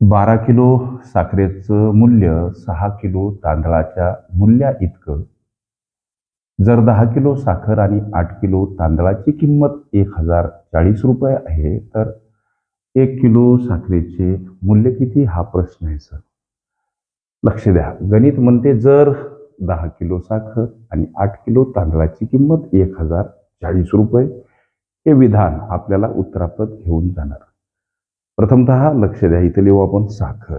बारा किलो साखरेचं मूल्य सहा किलो तांदळाच्या मूल्या इतकं. जर दहा किलो साखर आणि आठ किलो तांदळाची किंमत एक हजार चाळीस रुपये आहे तर एक किलो साखरेचे मूल्य किती? हा प्रश्न आहे सर. लक्ष द्या. गणित म्हणते जर दहा किलो साखर आणि आठ किलो तांदळाची किंमत एक हजार चाळीस रुपये हे विधान आपल्याला उत्तरापद घेऊन जाणार. प्रथमतः लक्ष द्या इथे लिहू आपण साखर.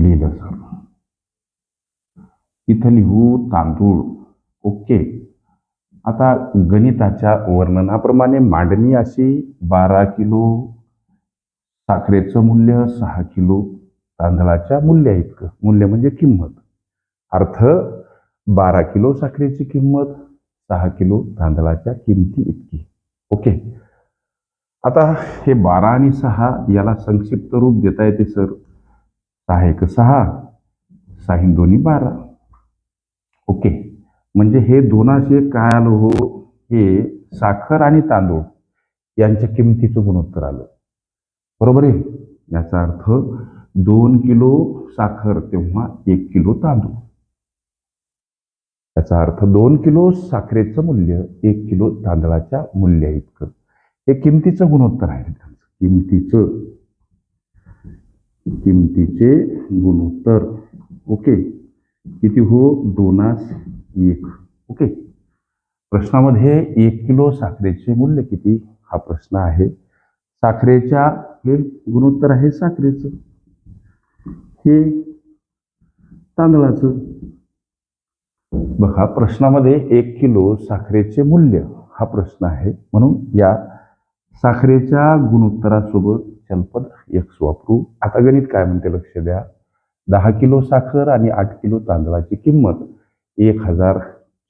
लिहिलं सर इथं लिहू तांदूळ. ओके. आता गणिताच्या वर्णनाप्रमाणे मांडणी अशी बारा किलो साखरेचं मूल्य सहा किलो तांदळाच्या मूल्य इतकं. मूल्य म्हणजे किंमत. अर्थ बारा किलो साखरेची किंमत सहा किलो तांदळाच्या किमती इतकी. ओके. आता हे बारा आणि सहा याला संक्षिप्त रूप देता येते सर. सहा एक सहा साहिन दोन्ही बारा. ओके. म्हणजे हे दोनाशे काय आलं हो? हे साखर आणि तांदूळ यांच्या किमतीचं गुणोत्तर आलं. बरोबर आहे? याचा अर्थ दोन किलो साखर तेव्हा एक किलो तांदूळ. याचा अर्थ दोन किलो साखरेचं मूल्य एक किलो तांदळाच्या मूल्य इतकं हे किमतीचं गुणोत्तर आहे किमतीचं. किमतीचे गुणोत्तर. ओके. किती हो? दोनास एक. ओके. प्रश्नामध्ये एक किलो साखरेचे मूल्य किती? हा प्रश्न आहे. साखरेच्या हे गुणोत्तर आहे साखरेचं. हे तांदळाचं. बघा प्रश्नामध्ये एक किलो साखरेचे मूल्य हा प्रश्न आहे. म्हणून या साखरेच्या गुणोत्तरासोबत चलपद एक्स वापरू. आता गणित काय म्हणते लक्ष द्या. दहा किलो साखर आणि आठ किलो तांदळाची किंमत एक हजार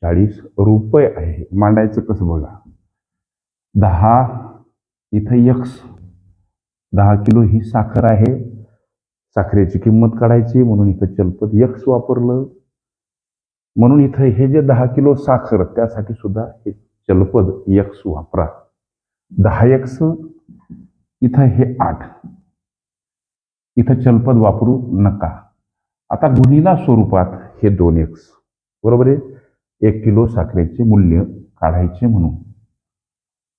चाळीस रुपये आहे. मांडायचं कसं बघा? दहा इथं यक्स दहा किलो ही साखर आहे. साखरेची किंमत काढायची म्हणून इथं चलपद यक्स वापरलं. म्हणून इथं हे जे दहा किलो साखर त्यासाठी सुद्धा हे चलपद यक्स वापरा. दहा एक्स इथं हे आठ. इथं चलपद वापरू नका. आता गुणिला स्वरूपात हे दोन एक्स बरोबर आहे? एक किलो साखरेचे मूल्य काढायचे म्हणून.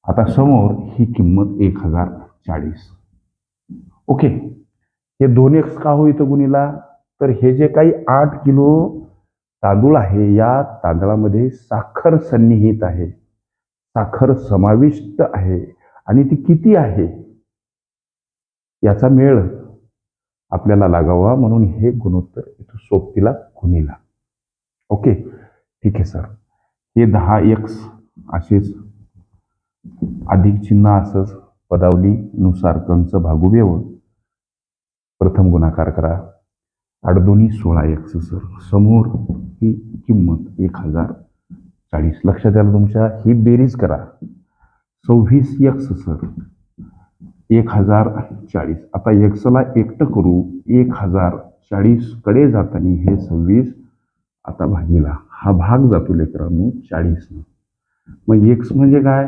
आता समोर ही किंमत एक हजार चाळीस. ओके. हे दोन एक्स का हो इथं गुणिला? तर हे जे काही आठ किलो तांदूळ आहे या तांदळामध्ये साखर सन्निहित आहे. साखर समाविष्ट आहे आणि ती किती आहे? याचा मेळ आपल्याला लागावा म्हणून हे गुणोत्तर इथं सोबतीला गुणिला. ओके? ठीक आहे सर. हे दहा एक्स असेच अधिक चिन्ह असंच पदावलीनुसार कंच भागू प्रथम गुणाकार करा. अडदोनी सोळा एक्स सर. समोर ही किंमत एक हजार चाळीस लक्षात आलं तुमच्या ही बेरीज करा. सव्वीस एक्स सर. एक हजार चाळीस. आता एक्सला एकटं करू. एक हजार चाळीसकडे जाताना हे सव्वीस आता भागीला. हा भाग जातो लेकरांनो चाळीसनं. मग एक्स म्हणजे काय?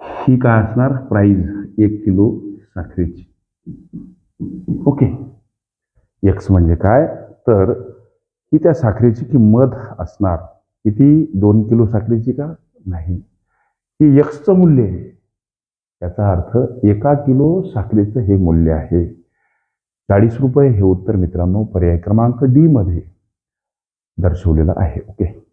ही काय असणार? प्राईज. एक किलो साखरेची. ओके. एक्स म्हणजे काय? तर ही त्या साखरेची किंमत असणार. किती? दोन किलो साखरेची का? नाही. ही एक्सचं मूल्य आहे. याचा अर्थ एका किलो साखरेचं हे मूल्य आहे. चाळीस रुपये हे उत्तर मित्रांनो पर्याय क्रमांक डी मध्ये दर्शवलेलं आहे. ओके